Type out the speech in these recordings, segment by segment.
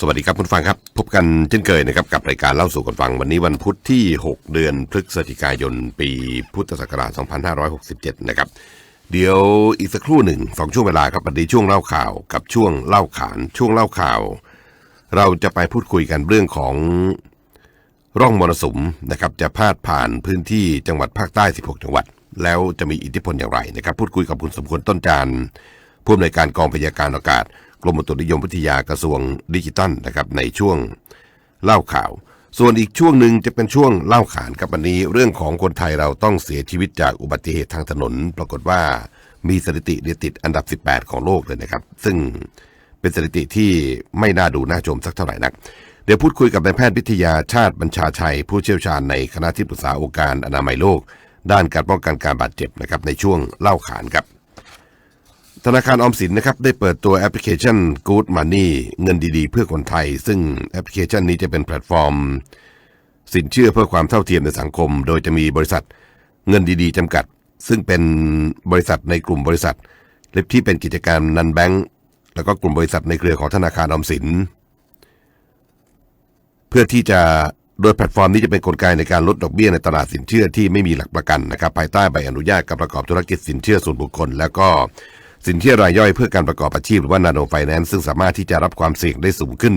สวัสดีครับคุณฟังครับ พบกันเช่นเคยนะครับกับรายการเล่าสู่กันฟังวันนี้วันพุธที่ 6 เดือนพฤศจิกายน ปีพุทธศักราช 2567 นะครับ เดี๋ยวอีกสักครู่หนึ่งสองช่วงเวลาครับวันนี้ช่วงเล่าข่าวกับช่วงเล่าขานช่วงเล่าข่าว เราจะไปพูดคุยกันเรื่องของร่องมรสุมนะครับจะพาดผ่านพื้นที่จังหวัดภาคใต้ 16 จังหวัด แล้วจะมีอิทธิพลอย่างไรนะครับพูดคุยกับคุณสมควรต้นจานผู้อำนวยการกองพยาการอากาศ กรมอุตุนิยมวิทยากระทรวงดิจิทัลนะครับในช่วงเล่าข่าว ส่วนอีกช่วงหนึ่งจะเป็นช่วงเล่าขานครับวันนี้ เรื่องของคนไทยเราต้องเสียชีวิตจากอุบัติเหตุทางถนน ปรากฏว่ามีสถิติเนี่ยติดอันดับ 18 ของโลกเลยนะครับ ซึ่งเป็นสถิติที่ไม่น่าดูน่าชมสักเท่าไหร่นัก เดี๋ยวพูดคุยกับนายแพทย์วิทยาชาติบัญชาชัย ผู้เชี่ยวชาญในคณะที่ปรึกษาองค์การอนามัยโลก ด้านการป้องกันการบาดเจ็บนะครับในช่วงเล่าขานครับ ธนาคารออมสินนะครับได้เปิดตัวแอปพลิเคชัน Good Money เงินดีๆ เพื่อคนไทย ซึ่งแอปพลิเคชันนี้จะเป็นแพลตฟอร์ม สินเชื่อเพื่อความเท่าเทียมในสังคม โดยจะมีบริษัทเงินดีๆจำกัด ซึ่งเป็นบริษัทในกลุ่มบริษัทเล็บที่เป็นกิจการนันแบงก์แล้วก็กลุ่มบริษัทในเครือของธนาคารออมสิน เพื่อที่จะโดยแพลตฟอร์มนี้จะเป็นกลไกในการลดดอกเบี้ยในตลาดสินเชื่อที่ไม่มีหลักประกันนะครับภายใต้ใบอนุญาตการประกอบธุรกิจสินเชื่อส่วนบุคคล แล้วก็ สินเชื่อรายย่อยเพื่อการประกอบอาชีพหรือว่านาโนไฟแนนซ์ซึ่งสามารถที่จะรับความเสี่ยงได้สูงขึ้น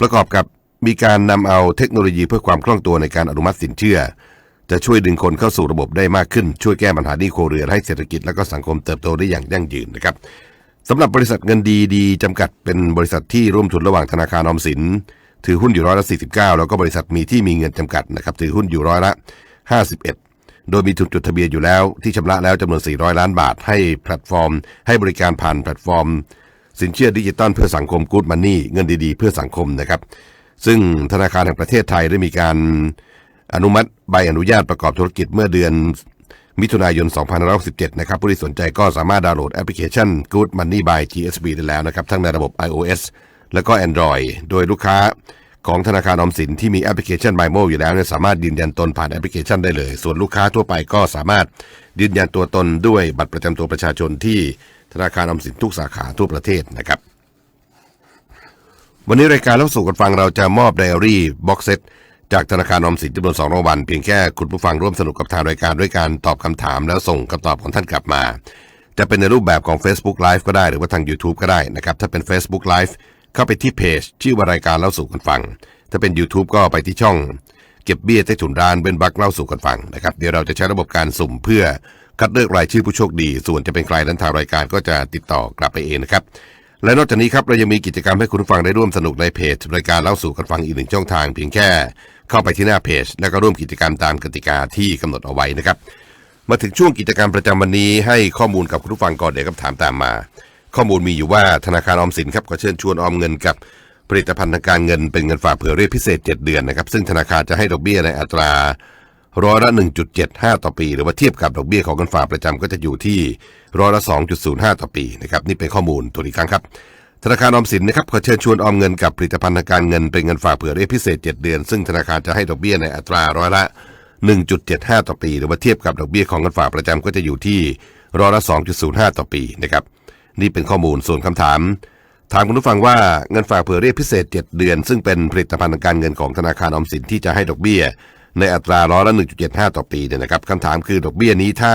ประกอบกับมีการนำเอาเทคโนโลยีเพื่อความคล่องตัวในการอนุมัติสินเชื่อ จะช่วยดึงคนเข้าสู่ระบบได้มากขึ้น ช่วยแก้ปัญหาหนี้ครัวเรือนให้เศรษฐกิจและก็สังคมเติบโตได้อย่างยั่งยืนนะครับสำหรับบริษัทเงินดีดีจำกัดเป็นบริษัทที่ร่วมทุนระหว่างธนาคารออมสิน ถือหุ้นอยู่ร้อยละ49 แล้วก็บริษัทมีที่มีเงินจำกัดนะครับถือหุ้นอยู่ร้อยละ51 โดยมีทุนจดทะเบียนอยู่แล้วที่ชำระแล้วจำนวน 400 ล้านบาท ให้แพลตฟอร์ม ให้บริการผ่านแพลตฟอร์ม สินเชื่อดิจิตอลเพื่อสังคมกู๊ดมันนี่เงินดีๆ เพื่อสังคมนะครับ ซึ่งธนาคารแห่งประเทศไทยได้มีการอนุมัติใบอนุญาตประกอบธุรกิจเมื่อเดือนมิถุนายน 2567 นะครับ ผู้ที่สนใจก็สามารถดาวน์โหลดแอปพลิเคชัน Good Money by GSB ได้แล้วนะครับ ทั้งในระบบ iOS แล้วก็ Android โดยลูกค้า ของธนาคารอมสินที่มีแอปพลิเคชัน MyMo อยู่แล้วเนี่ยสามารถยืนยันตนผ่านแอปพลิเคชันได้เลย ส่วนลูกค้าทั่วไปก็สามารถยืนยันตัวตนด้วยบัตรประจำตัวประชาชนที่ธนาคารอมสินทุกสาขาทั่วประเทศนะครับ วันนี้รายการเล่าสู่กันฟังเราจะมอบไดอารี่บ็อกเซตจากธนาคารอมสินจำนวนสองรางวัลเพียงแค่คุณผู้ฟังร่วมสนุกกับทางรายการด้วยการตอบคำถาม แล้วส่งคำตอบของท่านกลับมา จะเป็นในรูปแบบของ Facebook Live ก็ได้หรือว่าทาง YouTube ก็ได้นะครับถ้าเป็น Facebook Live เข้าไปที่เพจ ชื่อว่ารายการเล่าสู่กันฟัง ถ้าเป็น YouTube ก็ไปที่ช่อง เก็บเบี้ยใต้ถุนร้านเป็นบักเล่าสู่กันฟังนะครับเดี๋ยวเราจะใช้ระบบการสุ่มเพื่อคัดเลือกรายชื่อผู้โชคดี ส่วนจะเป็นใครนั้นทางรายการก็จะติดต่อกลับไปเองนะครับและนอกจากนี้ครับเรายังมีกิจกรรมให้คุณฟังได้ร่วมสนุกในเพจรายการเล่าสู่กันฟังอีกหนึ่งช่องทางเพียงแค่ เข้าไปที่หน้าเพจ แล้วก็ร่วมกิจกรรมตามกติกาที่กำหนดเอาไว้นะครับ มาถึงช่วงกิจกรรมประจำวันนี้ให้ข้อมูลกับคุณผู้ฟังก่อนเดี๋ยวคำถามตามมา ข้อมูลมีอยู่ว่าธนาคารออมสินครับก็เชิญชวนออมเงินกับผลิตภัณฑ์ทางการเงินเป็นเงินฝากเผื่อเรียกพิเศษ 7 เดือนนะครับซึ่งธนาคารจะให้ดอกเบี้ยในอัตราร้อยละ 1.75 ต่อปี หรือว่าเทียบกับดอกเบี้ยของเงินฝากประจำก็จะอยู่ที่ร้อยละ 2.05 ต่อปีนะครับนี่เป็นข้อมูลตัวอีกครั้งครับ ธนาคารออมสินนะครับขอเชิญชวนออมเงินกับผลิตภัณฑ์ทางการเงินเป็นเงินฝากเผื่อเรียกพิเศษ 7 เดือน ซึ่งธนาคารจะให้ดอกเบี้ยในอัตราร้อยละ 1.75 ต่อปี หรือว่าเทียบกับดอกเบี้ยของเงินฝากประจำก็จะอยู่ที่ร้อยละ 2.05 ต่อปีนะครับ นี่เป็นข้อมูลส่วนคำถาม ถามคุณผู้ฟังว่าเงินฝากเผื่อเรียกพิเศษ 7 เดือน ซึ่งเป็นผลิตภัณฑ์ทางการเงินของธนาคารออมสินที่จะให้ดอกเบี้ย ในอัตราร้อยละ1.75 ต่อปีเนี่ยนะครับคำถามคือดอกเบี้ยนี้ถ้า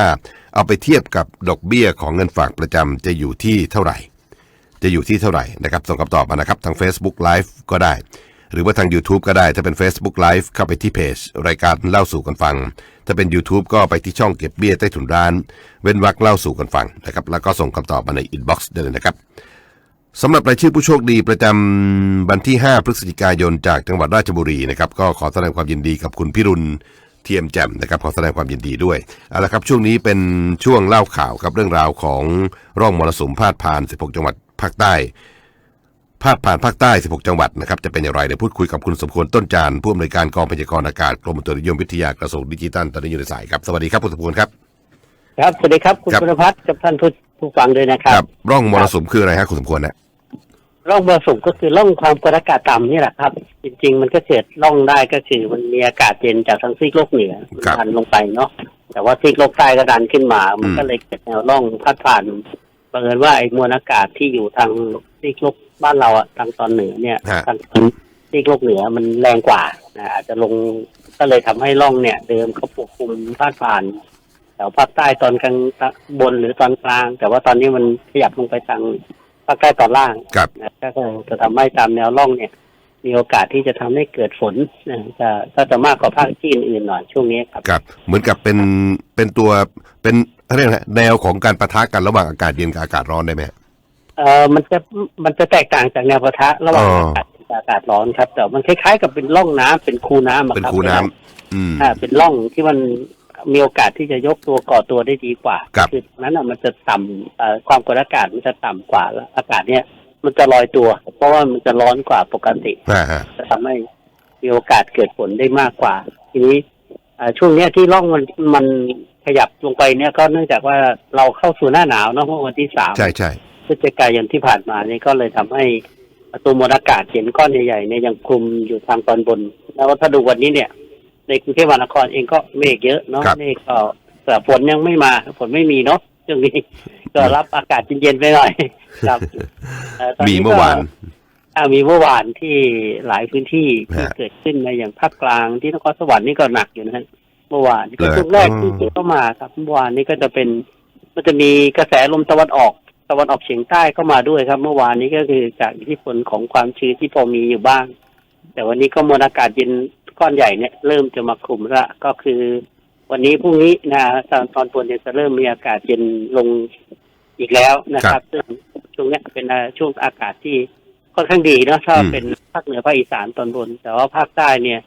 เอาไปเทียบกับดอกเบี้ยของเงินฝากประจำจะอยู่ที่เท่าไหร่ จะอยู่ที่เท่าไหร่นะครับส่งคำตอบมานะครับทาง Facebook Live ก็ได้ หรือว่าทาง YouTube ก็ได้ถ้าเป็น Facebook Live เข้าไปที่เพจรายการเล่าสู่กันฟัง ถ้าเป็น YouTube ก็ไปที่ช่องเก็บเบี้ยใต้ถุนร้าน เว้นวรรคเล่าสู่กันฟังนะครับ แล้วก็ส่งคำตอบมาในอินบ็อกซ์ได้เลยนะครับสำหรับรายชื่อผู้โชคดีประจำวันที่ 5 พฤศจิกายนจากจังหวัดราชบุรีนะครับก็ขอแสดงความยินดีกับคุณพิรุณเทียมแจ่มนะครับขอแสดงความยินดีด้วยเอาละครับช่วงนี้เป็นช่วงเล่าข่าวครับเรื่องราวของร่องมรสุมพาดผ่าน 16 จังหวัดภาคใต้ พาดผ่านภาคใต้ 16 จังหวัดนะครับจะเป็นอย่างไรเดี๋ยวพูดคุยกับคุณสมควรต้นจานผู้อำนวยการกองพยากรณ์อากาศกรมอุตุนิยมวิทยากระทรวงดิจิทัลตอนนี้อยู่ในสายครับสวัสดีครับคุณสมควรครับ ครับสวัสดีครับคุณครับคุณพัฒน์กับท่านผู้ผู้ฟังด้วยนะครับร่องมรสุมคืออะไรฮะคุณสมควรนะร่องมรสุมก็คือร่องความกดอากาศต่ำนี่แหละครับ จริง ๆ มันก็เกิดร่องได้ก็คือมันมีอากาศเย็นจากทางซีกโลกเหนือครับดันลงไปเนาะแต่ว่าซีกโลกใต้ก็ดันขึ้นมา มันอืมก็เลยเกิดแนวร่องพัดผ่านบังเอิญว่าไอ้มวลอากาศที่อยู่ทางซีกโลก บ้านเราอะทางตอนเหนือเนี่ยฮะ ทางตอนซีกโลกเหนือมันแรงกว่านะอาจจะลงก็เลยทำให้ร่องเนี่ย เดิมเขาปกคลุมพาดผ่านแถวภาคใต้ตอนกลางบนหรือตอนกลาง แต่ว่าตอนนี้มันขยับลงไปทางภาคใต้ตอนล่างครับ นะก็จะทำให้ตามแนวร่องเนี่ย มีโอกาสที่จะทำให้เกิดฝนนะจะก็จะมากกว่าภาคที่อื่นๆหน่อยช่วงนี้ครับ ครับเหมือนกับเป็นเป็นตัวเป็นเขาเรียกอะไรแนวของการปะทะกันระหว่างอากาศเย็นกับอากาศร้อนได้ไหมฮะ เอ่อมันจะมันจะแตกต่างจากแนวปะทะระหว่างอ๋ออากาศกับอากาศร้อนครับ แต่มันคล้ายๆกับเป็นร่องน้ำเป็นคูน้ำอะเป็นรับคูน้ำอืม อ่าเป็นร่องที่มันมีโอกาสที่จะยกตัวก่อตัวได้ดีกว่าครับ อตรงนั้นอะมันจะต่ำเอ่อความกดอากาศมันจะต่ำกว่าแล้วอากาศเนี่ย มันจะลอยตัว เพราะว่ามันจะร้อนกว่าปกติ อ่าฮะ จะทำให้มีโอกาสเกิดฝนได้มากกว่า ทีนี้อ่าช่วงเนี้ยที่ร่องมันมันขยับลงไปเนี่ยก็เนื่องจากว่าเราเข้าสู่หน้าหนาวเนอะเมื่อวันที่สาม ใช่ใช่พ ฤศจิกายนที่ผ่านมานี่ก็เลยทำให้ตัวมวลอากาศเย็นก้อนใหญ่ๆเนี่ยยังคลุมอยู่ทางตอนบน แล้วถ้าดูวันนี้เนี่ย ในกรุงเทพมหานครเองก็เมฆเยอะเนาะเมฆก็แต่ฝนยังไม่มาฝนไม่มีเนาะช่วงนี้ก็รับอากาศเย็นๆไปหน่อยครับอ่อตมีเมื่อวานอ่ามีเมื่อวานที่หลายพื้นที่ที่ฮะเกิดขึ้นในอย่างภาคกลางที่นครสวรรค์นี่ก็หนักอยู่นะฮะเมื่อวานเหรก็อช่วงแรกอืมที่ที่เข้ามาครับเมื่อวานนี้ก็จะเป็นมันจะมีกระแสลมตะวันออกตะวันออกเฉียงใต้เข้ามาด้วยครับ เมื่อวานนี้ก็คือจากอิทธิพลของความชื้นที่พอมีอยู่บ้าง แต่วันนี้ก็มวลอากาศเย็นก้อนใหญ่เนี่ยเริ่มจะมาคลุมละก็คือ วันนี้พรุ่งนี้นะตอนตอนบนเนี่ยจะเริ่มมีอากาศเย็นลงอีกแล้วนะครับซึ่งช่วงเนี้ยเป็นอ่าช่วงอากาศที่ค่อนข้างดีเนาะถ้าอืมเป็นภาคเหนือภาคอีสานตอนบน แต่ว่าภาคใต้เนี่ย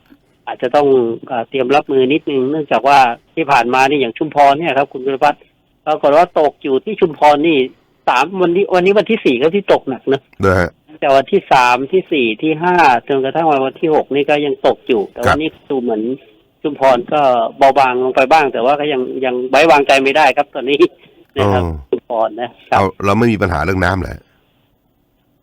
อาจจะต้องเอ่อเตรียมรับมือนิดนึง เนื่องจากว่าที่ผ่านมานี่อย่างชุมพรเนี่ยครับ คุณกุลพัฒน์ปรากฏว่าตกอยู่ที่ชุมพรนี่ สามวันนี้วันนี้วันที่สี่ก็ที่ตกหนักนะนะฮะแต่วันที่สามที่สี่ที่ห้าจนกระทั่งวันที่หกนี่ก็ยังตกอยู่ แต่ครัวันบนี้ดูเหมือนชุมพรก็เบาบางลงไปบ้าง แต่ว่าก็ยังยังไว้วางใจไม่ได้ครับตอนนี้นะครับอ๋อชุมพรนะครับเราเราไม่มีปัญหาเรื่องน้ำแหละ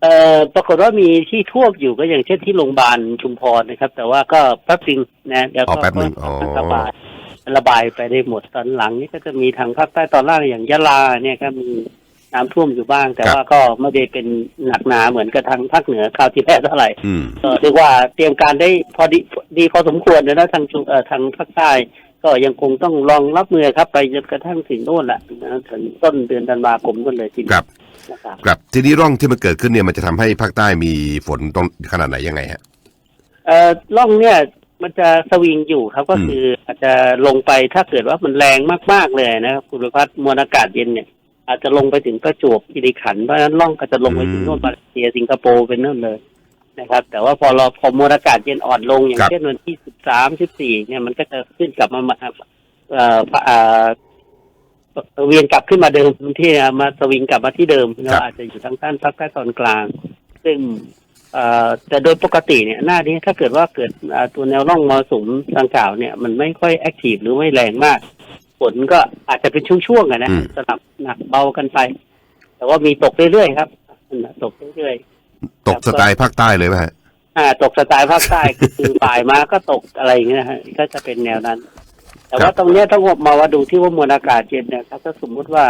เอ่อปรากฏว่ามีที่ท่วมอยู่ก็อย่างเช่นที่โรงพยาบาลชุมพรนะครับ แต่ว่าก็แป๊บนึงนะเดี๋ยวอ๋อก็แป๊บนึงอ๋อระบายระบายไปได้หมดตอนหลังนี่ก็จะมีทางภาคใต้ตอนล่างอย่างยะลาเนี่ยก็มี น้ำท่วมอยู่บ้าง แต่ครับว่าก็ไม่ได้เป็นหนักหนาเหมือนกับทางภาคเหนือคราวที่แล้วเท่าไหร่อืมก็เรียกว่าเตรียมการได้พอดีดีพอสมควรนะทางชุเอ่อทางภาคใต้ก็ยังคงต้องรองรับมือครับไปจนกระทั่งถึงโน่นแหละนะถึงต้นเดือนธันวาคมกันเลยทีเดียวครับนะครับครับทีนี้ร่องที่มันเกิดขึ้นเนี่ยมันจะทำให้ภาคใต้มีฝนตรงขนาดไหนยังไงฮะเอ่อล่องเนี่ยมันจะสวิงอยู่ครับก็อืมคืออาจจะลงไปถ้าเกิดว่ามันแรงมากๆเลยนะครับคุณประพัฒน์มวลอากาศเย็นเนี่ย อาจจะลงไปถึงประจวบคีรีขันธ์เพราะฉะนั้นล่องก็จะลงไปถึงโน่นมาเลเซียสิงคโปร์เป็นนั่นเลยนะครับ แต่ว่าพอเราพอมวลอากาศเย็นอ่อนลงอย่างเช่นวันที่สิบสามสิบสี่เนี่ยมันก็จะขึ้นกลับมามาเอ่อเอ่อเวียนกลับขึ้นมาเดิมที่มาสวิงกลับมาที่เดิมเราอาจจะอยู่ทางด้านภาคใต้ตอนกลาง ซึ่งเอ่อแต่โดยปกติเนี่ยหน้านี้ถ้าเกิดว่าเกิดอ่าตัวแนวร่องมรสุมดังกล่าวเนี่ยมันไม่ค่อยแอคทีฟหรือไม่แรงมาก ฝนก็อาจจะเป็นช่วงๆอะนะอืมสลับ หนักเบากันไป แต่ว่ามีตกเรื่อยๆครับตกเรื่อยตกสไตล์ภาคใต้เลยไหมฮะๆอ่า ตกสไตล์ภาคใต้คือบ่ายมาก็ตกอะไรอย่างเงี้ยฮะก็จะเป็นแนวนั้น แต่ครัว่าบตรงเนี้ยต้องมาว่าดูที่ว่ามวลอากาศเย็นเนี่ยครับถ้าสมมุติว่า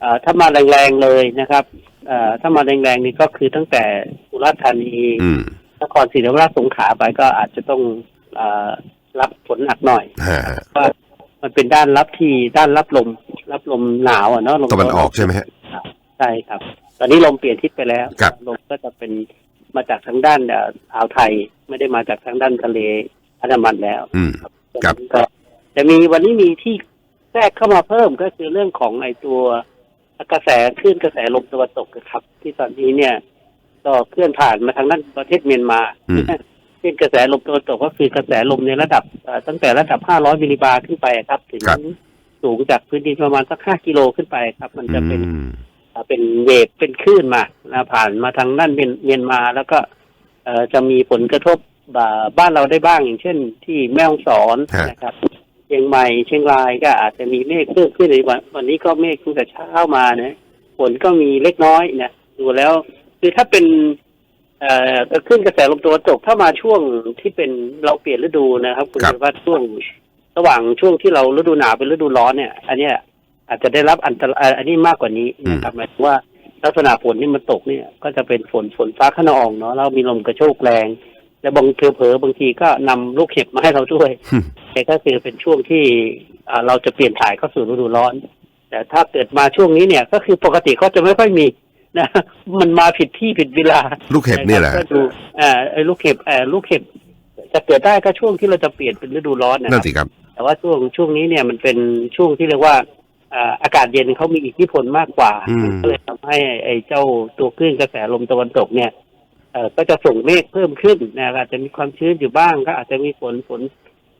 เอ่อถ้ามาแรงๆเลยนะครับเอ่อถ้ามาแรงๆนี่ก็คือตั้งแต่สุราษฎร์ธานีอืมนครศรีธรรมราชสงขลาไปก็อาจจะต้องเออรับฝนหนักหน่อยฮะฮะว่า มันเป็นด้านรับที่ด้านรับลม รับลมหนาวอะเนาะลมตะวันออกใช่ไหมฮะใช่ครับ ตอนนี้ลมเปลี่ยนทิศไปแล้วครับลมก็จะเป็นมาจากทางด้านเอ่ออ่าวไทย ไม่ได้มาจากทางด้านทะเลอันดามันแล้วอืมครับก็จะมีวันนี้มีที่แทรกเข้ามาเพิ่มก็คือเรื่องของไอตัวกระแสคลื่นกระแสลมตะวันตกครับ ที่ตอนนี้เนี่ยก็เคลื่อนผ่านมาทางด้านประเทศเมียนมา อืมคลื่นกระแสลมตะวันตกก็คือกระแสลมในระดับเอ่อตั้งแต่ระดับ 500 มิลลิบาร์ขึ้นไปครับ ถึงครับสูงจากพื้นดินประมาณสัก 5 กิโลขึ้นไปครับ มันจะเป็นอืมเอ่อเป็นเวฟเป็นคลื่นมานะผ่านมาทางด้านเมียนเมียนมาแล้วก็เอ่อจะมีผลกระทบบ่าบ้านเราได้บ้างอย่างเช่น ที่แม่ฮ่องสอนฮะนะครับเชียงใหม่เชียงรายก็อาจจะมีเมฆเพิ่มขึ้นในวันวันนี้ก็เมฆตั้งแต่เช้ามานะฝนก็มีเล็กน้อยนะดูแล้ว คือถ้าเป็นเอ่อ ขึ้นกระแสลมตะวันตกถ้ามาช่วงที่เป็นเราเปลี่ยนฤดูนะครับ คุณครับ ว่าช่วงระหว่างช่วงที่เราฤดูหนาวเป็นฤดูร้อนเนี่ย อันเนี้ยอาจจะได้รับอันตรายอันนี้มากกว่านี้นะครับหมายถึงว่าลักษณะฝนที่มันตกเนี่ย ก็จะเป็นฝนฝนฟ้าขนองเนาะแล้วมีลมกระโชกแรง และบางเผลอๆบางทีก็นำลูกเห็บมาให้เราด้วยอืมแต่ก็คือเป็นช่วงที่อ่าเราจะเปลี่ยนถ่ายเข้าสู่ฤดูร้อน แต่ถ้าเกิดมาช่วงนี้เนี่ย ก็คือปกติเขาจะไม่ค่อยมี นะมันมาผิดที่ผิดเวลาลูกเห็บเนี่ยแหละก็ดูอ่าไอ้ลูกเห็บเอ่อลูกเห็บจะเกิดได้ก็ช่วงที่เราจะเปลี่ยนเป็นฤดูร้อนนะคนั่รันบสิครับ แต่ว่าช่วงช่วงนี้เนี่ยมันเป็นช่วงที่เรียกว่าอ่าอากาศเย็นเขามีอิทธิพลมากกว่าอืมก็เลยทำให้ไอ้เจ้าตัวคลื่นกระแสลมตะวันตกเนี่ยเอ่อก็จะส่งเมฆเพิ่มขึ้นนะครับอาจจะมีความชื้นอยู่บ้างก็อาจจะมีฝนฝน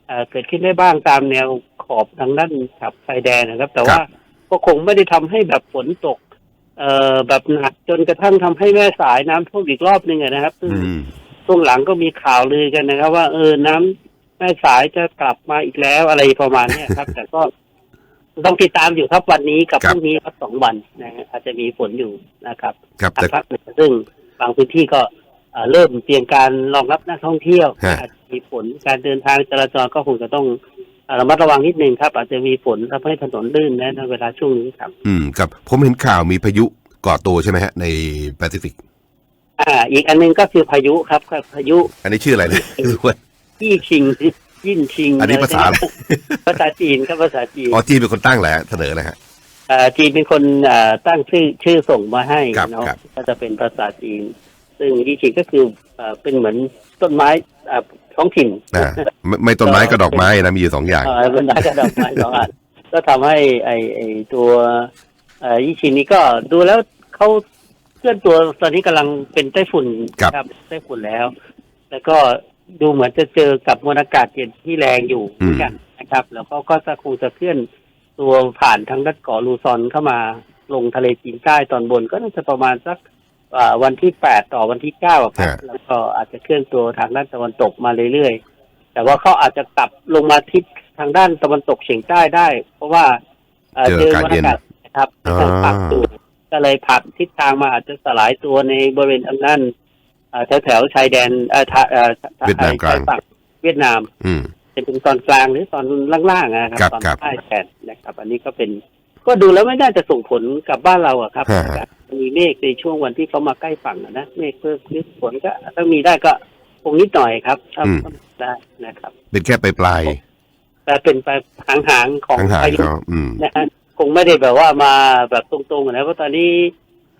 เอ่อเกิดขึ้นได้บ้างตามแนวขอบทางด้านขับชายแดนนะครับ แต่ว่าก็คงไม่ได้ทำให้แบบฝนตก เอ่อแบบหนักจนกระทั่งทำให้แม่สายน้ำท่วมอีกรอบหนึ่งอะนะครับซึ่งอืมช่วงหลังก็มีข่าวลือกันนะครับ ว่าเออน้ำแม่สายจะกลับมาอีกแล้วอะไรประมาณเนี้ยครับ แต่ก็ต้องติดตามอยู่ครับวันนี้กับครัพบรุ่งนี้ครับสองวันนะฮะอาจจะมีฝนอยู่นะครับครับทางแต่ภาคเหนือซึ่งบางพื้นที่ก็เอ่อเริ่มเตรียมการรองรับนักท่องเที่ยวฮะอาจจะมีฝนการเดินทางจราจรก็คงจะต้องเอ่อ ระมัดระวังนิดนึงครับ อาจจะมีฝนทำให้ถนนลื่นนะในเวลาช่วงนี้ครับ อืมครับผมเห็นข่าวมีพายุก่อตัวใช่ไหมฮะ ในแปซิฟิก อ่า อีกอันหนึงก็คือพายุครับครับพายุอันนี้ชื่ออะไรเนี่ยยี่ชิงยิ่นชิงอันนี้ภาษาอะไรภาษาจีนครับภาษาจีนอ๋อจีนเป็นคนตั้งแหละเสนอเลยฮะเอ่อจีนเป็นคนเอ่อตั้งชื่อชื่อส่งมาให้ครับเนาะครับก็จะเป็นภาษาจีน ซึ่งยี่ชิงก็คือเอ่อเป็นเหมือนต้นไม้เอ่อ ท้องถิ่นอ่าไม่ไม่ต้นไม้ก็ดอกไม้นะมีอยู่สองอย่างเอ่อเป็นไม้กระดอกไม้สองอันก็ทำให้ไอไอตัวเอ่อยี่ชิงนี้ก็ดูแล้วเขาเคลื่อนตัวตอนนี้กำลังเป็นไต้ฝุ่นครับไต้ฝุ่นแล้ว แล้วก็ดูเหมือนจะเจอกับมวลอากาศเย็นที่แรงอยู่เหมือนกันนะครับ แล้วก็ก็จะคงจะเคลื่อนตัวผ่านทางด้านเกาะลูซอนเข้ามาลงทะเลจีนใต้ตอนบนก็น่าจะประมาณสักอ่า วันที่แปดต่อวันที่เก้าอะครับฮะแล้วก็อาจจะเคลื่อนตัวทางด้านตะวันตกมาเรื่อยๆ แต่ว่าเขาอาจจะกลับลงมาทิศทางด้านตะวันตกเฉียงใต้ได้ เพราะว่าอ่อเจออากาศเย็นมวลนะครับอ่าทางปักอยู่ก็เลยผลักทิศทางมาอาจจะสลายตัวในบริเวณทางด้านอ่าแถวๆชายแดนเอ่อทะเอ่อเวียดนามกลางชยฝั่เวียดนาม อืมจะเป็นตอนกลางหรือตอนล่างๆอะคครัรับบตอนครับใต้แทนนะครับ อันนี้ก็เป็น ก็ดูแล้วไม่น่าจะส่งผลกับบ้านเราอะครับฮะ มีเมฆในช่วงวันที่เขามาใกล้ฝั่งอะนะเมฆเพิ่มขึ้นฝนก็ถ้ามีได้ก็คงนิดหน่อยครับถ้าถ้าได้นะครับ เป็นแค่ปลายปลายแต่เป็นไปหางๆของๆห่างพาๆยุเขาอืมนะฮะคงไม่ได้แบบว่ามาแบบตรงๆอะนะเพราะตอนนี้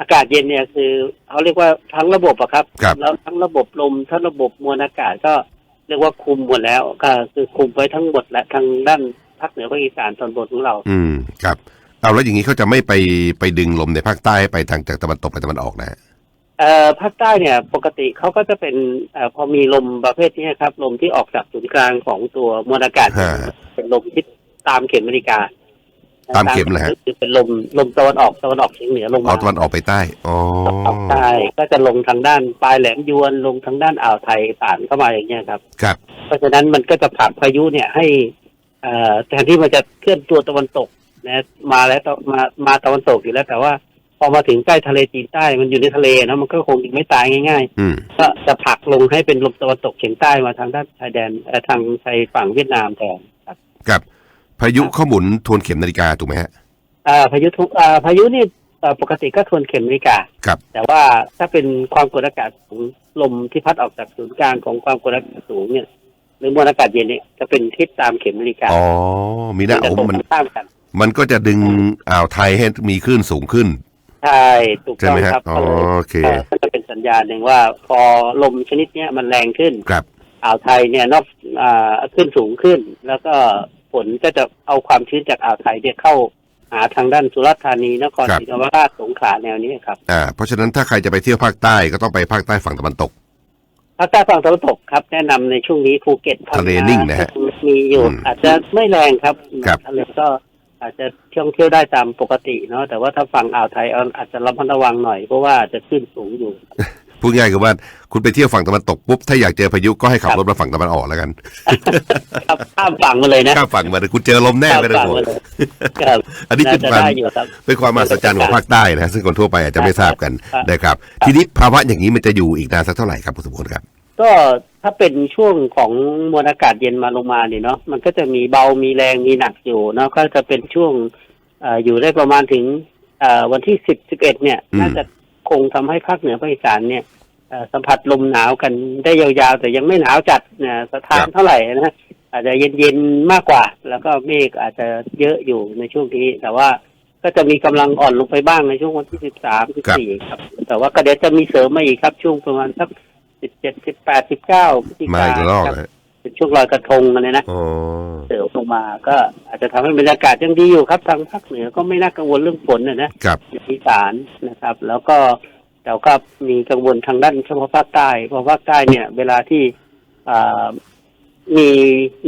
อากาศเย็นเนี่ยคือเขาเรียกว่าทั้งระบบอะครับครับแล้วทั้งระบบลมทั้งระบบมวลอากาศก็เรียกว่าคุมหมดแล้วก็คือคุมไว้ทั้งหมดและทางด้านภาคเหนือภาคอีสานตอนบนของเรา อืมครับ เอาแล้วอย่างนี้เขาจะไม่ไปไปดึงลมในภาคใต้ให้ไปทางจากตะวันตกไปตะวันออกนะฮะ เอ่อภาคใต้เนี่ยปกติเขาก็จะเป็นเอ่อพอมีลมประเภทนี้ครับ ลมที่ออกจากศูนย์กลางของตัวมวลอากาศ ฮะเป็นลมที่ตามเข็มนาฬิกาตามเข็มเหรอฮะก็คือเป็นลมลมตะวันออกตะวันออกเฉียงเหนือลงอ๋อมาตะวันออกไปใต้อ๋อออกใต้ก็จะลงทางด้านปลายแหลมยวนลงทางด้านอ่าวไทยผ่านเข้ามาอย่างเงี้ยครับ ครับ เพราะฉะนั้นมันก็จะผลักพายุเนี่ยให้เอ่อแทนที่มันจะเคลื่อนตัวตะวันตก นะมาแล้วตะมามาตะวันตกอยู่แล้ว แต่ว่าพอมาถึงใกล้ทะเลจีนใต้มันอยู่ในทะเลนะมันก็คงไม่ตายง่ายอืมๆก็จะผลักลงให้เป็นลมตะวันตกเฉียงใต้มาทางด้านชายแดนเอ่อทางชายฝั่งเวียดนามแทนครับครับพายุเข้าหมุนทวนเข็มนาฬิกาถูกไหมฮะอ่าพายุทุกอ่าพายุนี่เอ่อปกติก็ทวนเข็มนาฬิกาครับแต่ว่าถ้าเป็นความกดอากาศสูงลมที่พัดออกจากศูนย์กลางของความกดอากาศสูงเนี่ยหรือมวลอากาศเย็นเนี่ยจะเป็นทิศตามเข็มนาฬิกาอ๋อมีหน้าจะโอ้ตรงมันข้ามกัน มันก็จะดึงอ่าวไทยให้มีคลื่นสูงขึ้น ใช่ถูกใช่ต้อไหงมฮะครับอ๋อก็เลยโอเคเอ่อก็จะเป็นสัญญาณหนึ่งว่าพอลมชนิดเนี้ยมันแรงขึ้น ครับ อ่าวไทยเนี่ยนอกอ่าขึ้นสูงขึ้น แล้วก็ฝนก็จะเอาความชื้นจากอ่าวไทยเนี่ยเข้าหาทางด้านสุราษฎร์ธานีนครครับ ศรีธรรมราชสงขลาแนวนี้ครับอ่า เพราะฉะนั้นถ้าใครจะไปเที่ยวภาคใต้ก็ต้องไปภาคใต้ฝั่งตะวันตก ภาคใต้ฝั่งตะวันตกครับ แนะนำในช่วงนี้ภูเก็ตพังทะเลงานิ่งนะฮะมีอยู่อืมอาจจะไม่แรงครับครับ ทะเลก็ อาจจะท่องเที่ยวได้ตามปกติเนาะแต่ว่าถ้าฝั่งอ่าวไทยเอาอาจจะระมัดระวังหน่อยเพราะว่าจะขึ้นสูงอยู่ พูดง่ายคือว่าคุณไปเที่ยวฝั่งตะวันตกปุ๊บถ้าอยากเจอพายุก็ให้ขับครับรถมาฝั่งตะวันออกแล้วกันครับข้ามฝั่งมาเลยนะข้ามฝั่งมาเลยคุณเจอลมแน่ข้ามไม่ได้ฝั่งห่วงมาเลยครับอันนี้น่าเป็นจะความได้อยู่ครับเป็นความมหัศจรรย์ของภาคใต้นะซึ่งคนทั่วไปอาจจะไม่ทราบกันครับนะครับ ทีนี้ภาวะอย่างนี้มันจะอยู่อีกนานสักเท่าไหร่ครับคุณสมบูรณ์ครับ ก็ถ้าเป็นช่วงของมวลอากาศเย็นมาลงมาเนี่ยเนาะมันก็จะมีเบามีแรงมีหนักอยู่เนาะก็จะเป็นช่วงเอ่ออยู่ได้ประมาณถึงเอ่อวันที่สิบสิบเอ็ดเนี่ยอืมน่าจะคงทำให้ภาคเหนือภาคอีสานเนี่ยเอ่อสัมผัสลมหนาวกันได้ยาวๆ แต่ยังไม่หนาวจัดนะสถานเท่าไหร่นะอาจจะเย็นๆมากกว่า แล้วก็เมฆอาจจะเยอะอยู่ในช่วงนี้ แต่ว่าก็จะมีกำลังอ่อนลงไปบ้างในช่วงวันที่สิบสามสิบสี่ครับ แต่ว่าก็เดี๋ยวจะมีเสริมมาอีกครับ ช่วงประมาณสัก สิบเจ็ดสิบแปดสิบเก้าพฤศจิมาอีกรอบครับนะเป็นช่วงลอยกระทงอะไรนะ อ๋อ เสริมลงมาก็อาจจะทำให้บรรยากาศยังดีอยู่ครับทางภาคเหนือก็ไม่น่ากังวลเรื่องฝนนะนะครับอีสานนะครับ แล้วก็แต่ก็มีกังวลทางด้านเฉพาะภาคใต้เพราะภาคใต้เนี่ย เวลาที่อ่ามี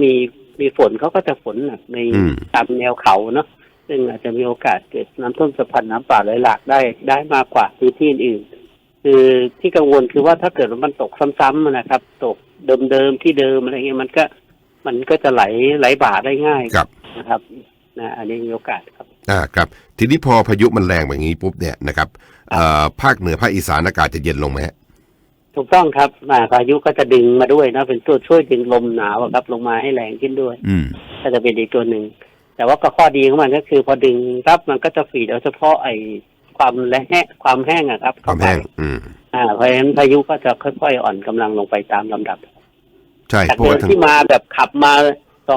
มีมีฝนเขาก็จะฝนหนักในอืม ตามแนวเขาเนาะซึ่งอาจจะมีโอกาสเกิดน้ำท่วมฉับพลันน้ำป่าไหลหลากได้ได้มากกว่าพื้นที่อื่น คือที่กังวลคือว่าถ้าเกิดว่ามันตกซ้ำๆนะครับ ตกเดิมๆที่เดิมอะไรเงี้ยมันก็มันก็จะไหลไหลบ่าได้ง่ายครับนะครับนะอันนี้มีโอกาสครับอ่าครับ ทีนี้พอพายุมันแรงแบบนี้ปุ๊บเนี่ยนะครับเอ่อภาคเหนือภาคอีสานอากาศจะเย็นลงไหมฮะถูกต้องครับอ่าพายุก็จะดึงมาด้วยนะเป็นตัวช่วยดึงลมหนาวอะครับ ลงมาให้แรงขึ้นด้วย อืมก็จะเป็นอีกตัวหนึ่งแต่ว่าก็ข้อดีของมันก็คือ พอดึงรับมันก็จะฝีดเอาเฉพาะไอ้ ความแล้งความแห้งอะครับความแห้ง อืม อ่าเพราะฉะนั้นพายุก็จะค่อยๆ อ่อนกำลังลงไปตามลำดับใช่จากเพราะเดิว่ามทางที่มาแบบขับมา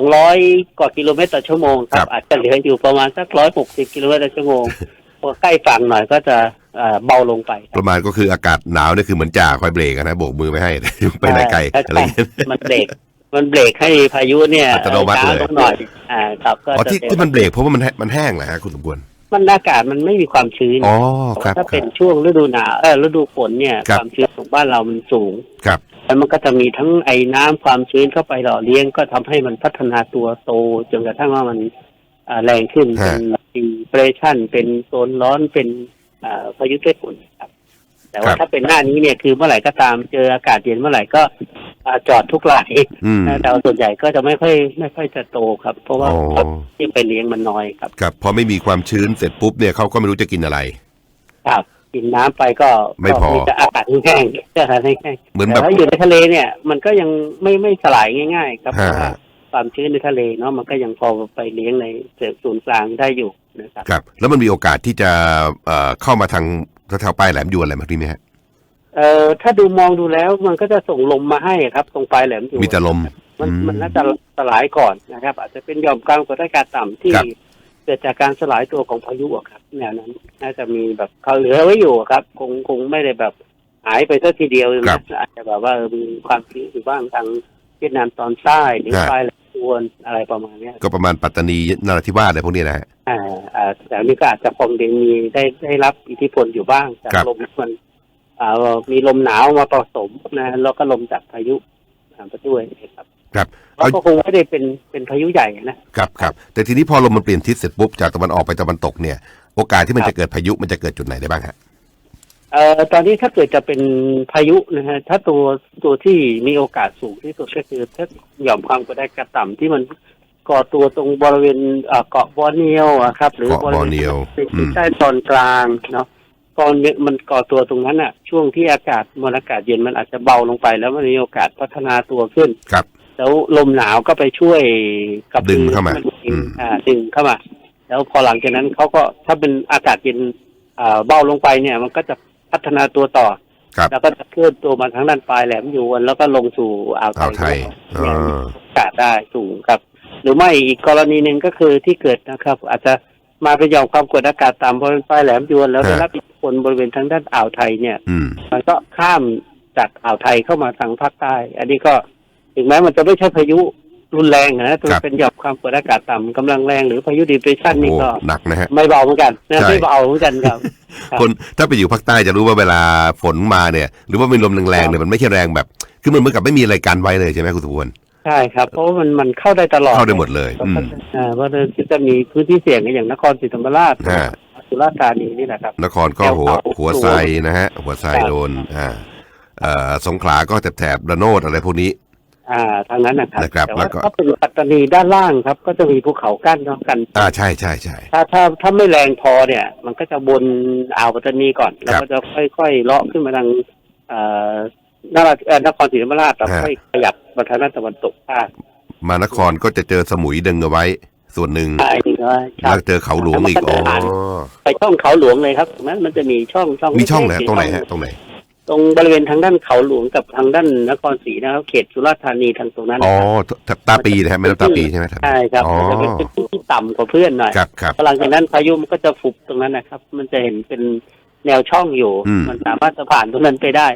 200กว่ากิโลเมตรต่อชั่วโมงคครัรับบอาจจะเหลืออยู่ประมาณสัก160กิโลเมตรต่อชั่วโมงพอใกล้ฝั่งหน่อยก็จะเอ่อเบาลงไปคปรับระมาณก็คืออากาศหนาวเนี่ยคือเหมือนจ่าคอยเบรกอะนะโบกมือไม่ให้ไปไหนไกลใช่อะไรอย่างเงี้ยมันเบรกมันเบรกให้พายุเนี่ยอัตโนมัติเลยช้าลงหน่อยอ่าครับก็อ๋อจะที่ที่มันเบรกเพราะว่ามันแห้มันแห้งเหรอฮะคุณสมควร มันอากาศมันไม่มีความชื้นอ๋อแต่ครัว่าบถ้าคเป็รันบช่วงฤดูหนาวเออฤดูฝนเนี่ย ครับ ความชื้นของบ้านเรามันสูง ครับ แล้วมันก็จะมีทั้งไอ้น้ำความชื้นเข้าไปหล่อเลี้ยงก็ทำให้มันพัฒนาตัวโตจนกระทั่งว่ามันอ่าแรงขึ้นฮะเป็นดีเปรชันเป็นโซนร้อนเป็นอ่าพายุไต้ฝุ่นครับ แต่ว่าถ้าเป็นหน้านี้เนี่ยคือเมื่อไหร่ก็ตามเจออากาศเย็นเมื่อไหร่ก็อ่าจอดทุกรายอืมนะแต่ว่าส่วนใหญ่ก็จะไม่ค่อยไม่ค่อยจะโตครับ เพราะว่าอ๋อที่ไปเลี้ยงมันน้อยครับครับพอไม่มีความชื้นเสร็จปุ๊บเนี่ยเขาก็ไม่รู้จะกินอะไร ครับกินน้ำไปก็ไม่พอก็จะอากาศแห้งๆอากาศแห้งๆเหมือนแต่แบบถ้าอยู่ในทะเลเนี่ย มันก็ยังไม่ไม่สลายง่าย ๆ ครับเพฮะราะว่าความชื้นในทะเลเนาะมันก็ยังพอไปเลี้ยงในศูนย์กลางได้อยู่นะครับครับ แล้วมันมีโอกาสที่จะเอ่อเข้ามาทาง แถวๆปลายแหลมยวนอะไรแบบนี้ไหมฮะเอ่อถ้าดูมองดูแล้วมันก็จะส่งลมมาให้ครับ ตรงปลายแหลมอยู่มีแต่ลม มันอืมมันน่าจะสลายก่อนนะครับ อาจจะเป็นหย่อมกลางกดอากาศต่ำที่ครับเกิดจากการสลายตัวของพายุอะครับแนวนั้น น่าจะมีแบบเขาเหลือไว้อยู่อะครับ คงคงไม่ได้แบบหายไปสักทีเดียวครันะบอาจจะแบบว่าเออมีความชื้นอยู่บ้างทางเวียดนามตอนใต้หรือฮะปลายแหลม ยวนอะไรประมาณเนี้ยก็ประมาณปัตตานีนราธิวาสอะไรพวกนี้นะฮะอ่าอ่าแต่อันนี้ก็อาจจะคงได้มีได้ได้รับอิทธิพลอยู่บ้างจากครับลมมันอ่ามีลมหนาวมาผสมนะแล้วก็ลมจากพายุตามไปด้วยนะครับครับแล้วก็คงไม่ได้เป็นเป็นพายุใหญ่นะครับครับแต่ทีนี้พอลมมันเปลี่ยนทิศเสร็จปุ๊บจากตะวันออกไปตะวันตกเนี่ย โอกาสที่มันครับจะเกิดพายุมันจะเกิดจุดไหนได้บ้างฮะ เอ่อตอนนี้ถ้าเกิดจะเป็นพายุนะฮะถ้าตัวตัวที่มีโอกาสสูงที่สุดก็คือถ้าหย่อมความกดอากาศต่ำที่มันก่อตัวตรงบริเวณเอ่อเกาะบอร์เนียวอะครับ หรือเกาะบริบอเวร์ณเนียวที่อืม ใต้ตอนกลางเนาะตอนนี้มันก่อตัวตรงนั้นอะช่วงที่อากาศมวลอากาศเย็นมันอาจจะเบาลงไป แล้วมันมีโอกาสพัฒนาตัวขึ้น ครับ แล้วลมหนาวก็ไปช่วยกับดึงเข้ามาดึงอืม อ่าดึงเข้ามา แล้วพอหลังจากนั้นเขาก็ถ้าเป็นอากาศเย็นอ่าเบาลงไปเนี่ย มันก็จะ พัฒนาตัวต่อ ครับ แล้วก็จะเคลื่อนตัวมาทางด้านปลายแหลมยวนแล้วก็ลงสู่อ่าวไทอ่าวยไทยเนี่ยอ่า โอกาสได้สูงครับ หรือไม่อีกกรณีหนึ่งก็คือที่เกิดนะครับ อาจจะมาเป็นหย่อมความกดอากาศต่ำบริเวณปลายแหลมยวนแล้วได้รับอิทธิพลบริเวณทางด้านอ่าวไทยเนี่ย อืม มันก็ข้ามจากอ่าวไทยเข้ามาทางภาคใต้ อันนี้ก็ถึงแม้มันจะไม่ใช่พายุ รุนแรงนะแต่ครับเป็นหย่อมความกดอากาศต่ำกำลังแรงหรือพายุดิเปรชันโอ้นี่ก็หนักนะฮะไม่เบาเหมือนกันนะใช่ไม่เบาเหมือนกันครับครับ คนถ้าไปอยู่ภาคใต้จะรู้ว่าเวลาฝนมาเนี่ย หรือว่ามีลมแรงๆเนี่ยมันไม่ใช่แรงแบบคือมันเหมือนกับไม่มีอะไรกันไว้เลยใช่ไหมคุณสุวรรณใช่ครับ เพราะว่ามันมันเข้าได้ตลอดเข้าได้หมดเลยเพราะอืมอ่าเพราะฉะนั้นจะมีพื้นที่เสี่ยงอย่างนครศรีธรรมราชฮะสุราษฎร์ธานีนี่แหละครับ นครก็หัวแถวเขาหัวไซนะฮะหัวไซครับโดนอ่าเอ่อสงขลาก็แถบๆระโนดอะไรพวกนี้ อ่าทางนั้นนะครับนะครับแต่แล้ว่าวก็ ถ้าเป็นปัตตานีด้านล่างครับ ก็จะมีภูเขากั้นเนาะกัน อ่าใช่ใช่ใช่ ถ้าถ้าถ้าไม่แรงพอเนี่ย มันก็จะบนอ่าวปัตตานีก่อน แล้วก็จะค่อยๆเลาะขึ้นมาทางเอ่อนราเอ่อนครศรีธรรมราชแล้วค่อยขยับมาทางด้านตะวันตกใต้มานครก็จะเจอสมุยดึงเอาไว้ ส่วนหนึ่งใช่คว่าครัแล้บวเจอเขาหลวงอีกอ๋อไปช่องเขาหลวงเลยครับตรงนั้นมันจะมีช่องช่องมีช่องไหนเล็กๆตรงไหนช่อฮะตรงไหน ตรงบริเวณทางด้านเขาหลวงกับทางด้านนครศรีนะครับเขตสุราษฎร์ธานีทางตรงนั้นอ๋อนะครับตาปีนะฮะไม่ต้องตาปีใช่ไหมครับใช่ครับอ๋อมันจะเป็นจุดที่ต่ำกว่าเพื่อนหน่อยครับครับหลังจากนั้นพายุมันก็จะฟุบตรงนั้นนะครับ มันจะเห็นเป็นแนวช่องอยู่อืมมันสามารถจะผ่านตรงนั้นไปได้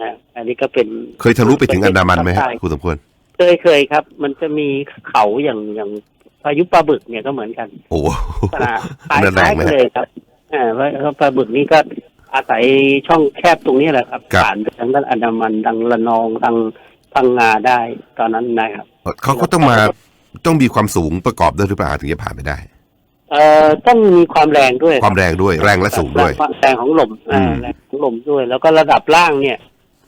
นะอันนี้ก็เป็นเคยทะลุไปถึงอันดามันไหมฮะคุณสมควรเคยเคยครับ มันจะมีเขาอย่างอย่างพายุปลาบึกเนี่ยก็เหมือนกัน โอ้โหอ่าคล้ายนั่นคแรล้ายงไหมกันฮะเลยครับอ่าเพราะเพราะปลาบึกนี่ก็ อาศัยช่องแคบตรงนี้แหละครับครับ ผ่านไปทางด้านอันดามันทางระนองทางพังงาได้ตอนนั้นนะครับ เขาก็ต้องมาต้องมีความสูงประกอบด้วยหรือเปล่าถึงจะผ่านไปได้ เอ่อต้องมีความแรงด้วยความแรงด้วยแรงและสูงด้วย แรงของลมอ่าอืม แรงของลมด้วย แล้วก็ระดับล่างเนี่ย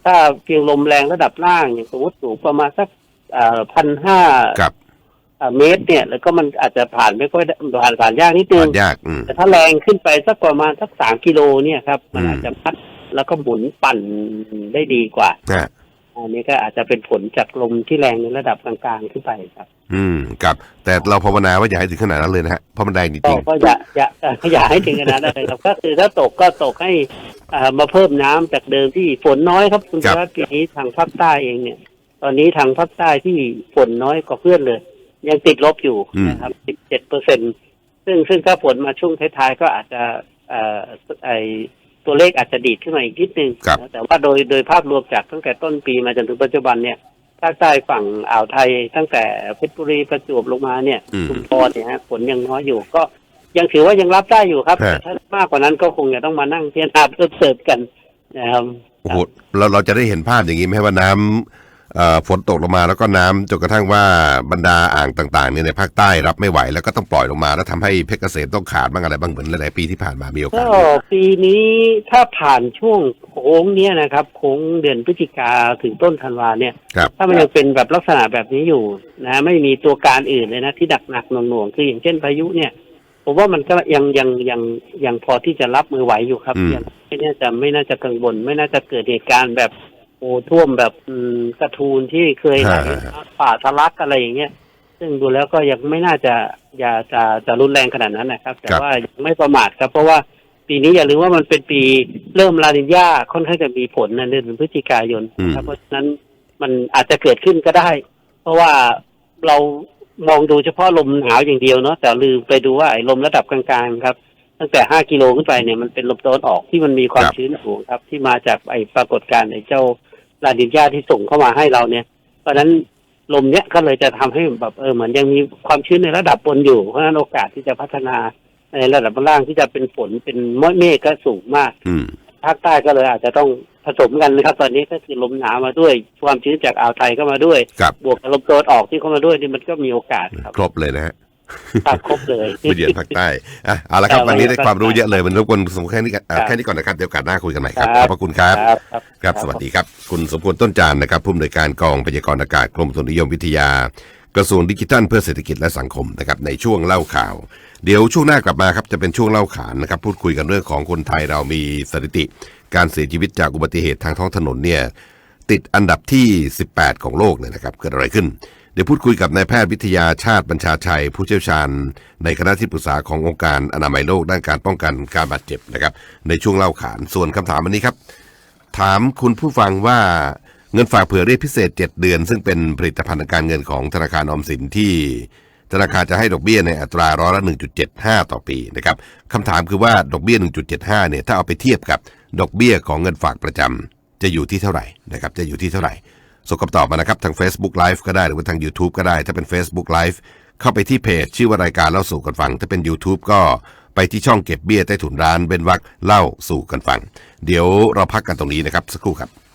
ถ้าเพียงลมแรงระดับล่างอย่างสมมติสูงประมาณสักพันห้ากับ เมตรเนี่ย แล้วก็มันอาจจะผ่านไม่ค่อยได้ผ่านผ่านยากนิดนึผ่างนยากอืมแต่ถ้าแรงขึ้นไปสักประมาณสักสามกิโลเนี่ยครับ มันอืมอาจจะพัดแล้วก็หมุนปั่นได้ดีกว่าฮะอันนี้ก็อาจจะเป็นผลจากลมที่แรงในระดับกลางๆขึ้นไปครับ อืมกับ แต่เราภาวนาว่าอย่าให้ถึงขนาดนั้นเลยนะฮะเพราะมันแรงจก็ริงก็อย่าอย่าเอ่ออย่าให้ถึงขนาดนั้นเลยครับก็คือถ้าตกก็ตกให้อ่ามาเพิ่มน้ำจากเดิมที่ฝนน้อยครับคุณครับชัดปีนี้ทางภาคใต้เองเนี่ย ตอนนี้ทางภาคใต้ที่ฝนน้อยกว่าเพื่อนเลย ยังติดลบอยู่นะครับ17เปอร์เซ็นซึ่งซึ่งถ้าฝนมาช่วงท้ายๆก็อาจจะเอ่อไอตัวเลขอาจจะดีดขึ้นมาอีกนิดนึงครับแต่ว่าโดยโดยภาพรวมจากตั้งแต่ต้นปีมาจนถึงปัจจุบันเนี่ยภาคใต้ฝั่งอ่าวไทยตั้งแต่เพชรบุรีประจวบลงมาเนี่ยอืมชุมพรเนี่ยฮะฝนยังน้อยอยู่ก็ยังถือว่ายังรับได้อยู่ครับฮะแต่ถ้ามากกว่านั้นก็คงจะต้องมานั่งพิจารณาเพิ่มเติมกันนะครับๆโอ้โหเราเราจะได้เห็นภาพอย่างนี้ไหมว่าน้ำเอ่อ ฝนตกลงมาแล้วก็น้ำจนกระทั่งว่าบรรดาอ่างต่างๆเนี่ยในภาคใต้รับไม่ไหวแล้วก็ต้องปล่อยลงมา แล้วทำให้เพชรเกษมต้องขาดบ้างอะไรบ้างเหมือนหลายๆปีที่ผ่านมามีโอกาก็สไหมปีนี้ถ้าผ่านช่วงโค้งเนี้ยนะครับโค้งเดือนพฤศจิกาถึงต้นธันวาเนี่ยครับถ้ามันยังเป็นแบบลักษณะแบบนี้อยู่นะไม่มีตัวการอื่นเลยนะที่ดักหนักๆหน่วงๆคืออย่างเช่นพายุเนี่ยผมว่ามันก็ยังยังยังยังพอที่จะรับมือไหวอยู่ครับอืมยังไม่น่าจะไม่น่าจะกังวลไม่น่าจะเกิดเหตุการณ์แบบ โอ้ท่วมแบบอืมกระทูนที่เคยไหลป่าทะลักอะไรอย่างเงี้ยซึ่งดูแล้วก็ยังไม่น่าจะอย่าจะจะรุนแรงขนาดนั้นนะครับ แต่ว่ายังไม่ประมาทครับ เพราะว่าปีนี้อย่าลืมว่ามันเป็นปีเริ่มลานินยาค่อนข้างจะมีผลในเดือนพฤศจิกายนนะครับเพราะฉะนั้นมันอาจจะเกิดขึ้นก็ได้ เพราะว่าเรามองดูเฉพาะลมหนาวอย่างเดียวเนาะแต่ลืมไปดูว่าไอ้ลมระดับกลางๆครับตั้งแต่5กิโลขึ้นไปเนี่ยมันเป็นลมตะวันออกที่มันมีความครับชื้นสูงครับ ที่มาจากไอ้ปรากฏการณ์ไอ้เจ้า ลาดินยาที่ส่งเข้ามาให้เราเนี่ย เพราะฉะนั้นลมเนี้ยก็เลยจะทำให้แบบเออเหมือนยังมีความชื้นในระดับบนอยู่ เพราะฉะนั้นโอกาสที่จะพัฒนาในระดับล่างที่จะเป็นฝนเป็นเมฆก็สูงมากภาคใต้ก็เลยอาจจะต้องผสมกันนะครับ ตอนนี้ก็คือลมหนาวมาด้วย ความชื้นจากอ่าวไทยก็มาด้วยบบวกกับลมตะวันออกที่เข้ามาด้วยนี่มันก็มีโอกาสครับครบเลยนะฮะ ครับครบเลยไปเยือนภาคใต้อะเอาละครับครับวันนี้ได้วันนี้ความรู้เยอะเลยมันรบกวนสมควรแค่นี้ก่อนอะครับแค่นี้ก่อนนะครับเดี๋ยวโอกาสหน้าคุยกันใหม่ครับคขรัอบบพระคุณครับครับครับครับสวัสดีครับ คุณสมควรต้นจานนะครับผู้อำนวยการกองพยากรณ์อากาศกรมอุตุนิยมวิทยากระทรวงดิจิทัลเพื่อเศรษฐกิจและสังคมนะครับในช่วงเล่าข่าว เดี๋ยวช่วงหน้ากลับมาครับจะเป็นช่วงเล่าขานนะครับพูดคุยกันเรื่องของคนไทยเรามีสถิติ การเสียชีวิตจากอุบัติเหตุทางท้องถนนเนี่ยติดอันดับที่ 18 ของโลกเลยนะครับเกิดอะไรขึ้น เดี๋ยวพูดคุยกับนายแพทย์วิทยาชาติบัญชาชัย ผู้เชี่ยวชาญ ในคณะที่ปรึกษาขององค์การอนามัยโลกด้านการป้องกันการบาดเจ็บนะครับ ในช่วงเล่าขานส่วนคำถามวันนี้ครับ ถามคุณผู้ฟังว่าเงินฝากเผื่อเรียกพิเศษ 7 เดือน ซึ่งเป็นผลิตภัณฑ์การเงินของธนาคารออมสินที่ธนาคารจะให้ดอกเบี้ยในอัตราร้อยละ 1.75 ต่อปีนะครับคำถามคือว่าดอกเบี้ย 1.75 เนี่ยถ้าเอาไปเทียบกับดอกเบี้ยของเงินฝากประจำจะอยู่ที่เท่าไหร่นะครับจะอยู่ที่เท่าไหร่ ส่งคำตอบมานะครับ ทาง Facebook Live ก็ได้หรือว่าทาง YouTube ก็ได้ ถ้าเป็น Facebook Live เข้าไปที่เพจ ชื่อว่ารายการเล่าสู่กันฟัง ถ้าเป็น YouTube ก็ไปที่ช่องเก็บเบี้ยใต้ถุนร้านเบนวักเล่าสู่กันฟัง เดี๋ยวเราพักกันตรงนี้นะครับสักครู่ครับ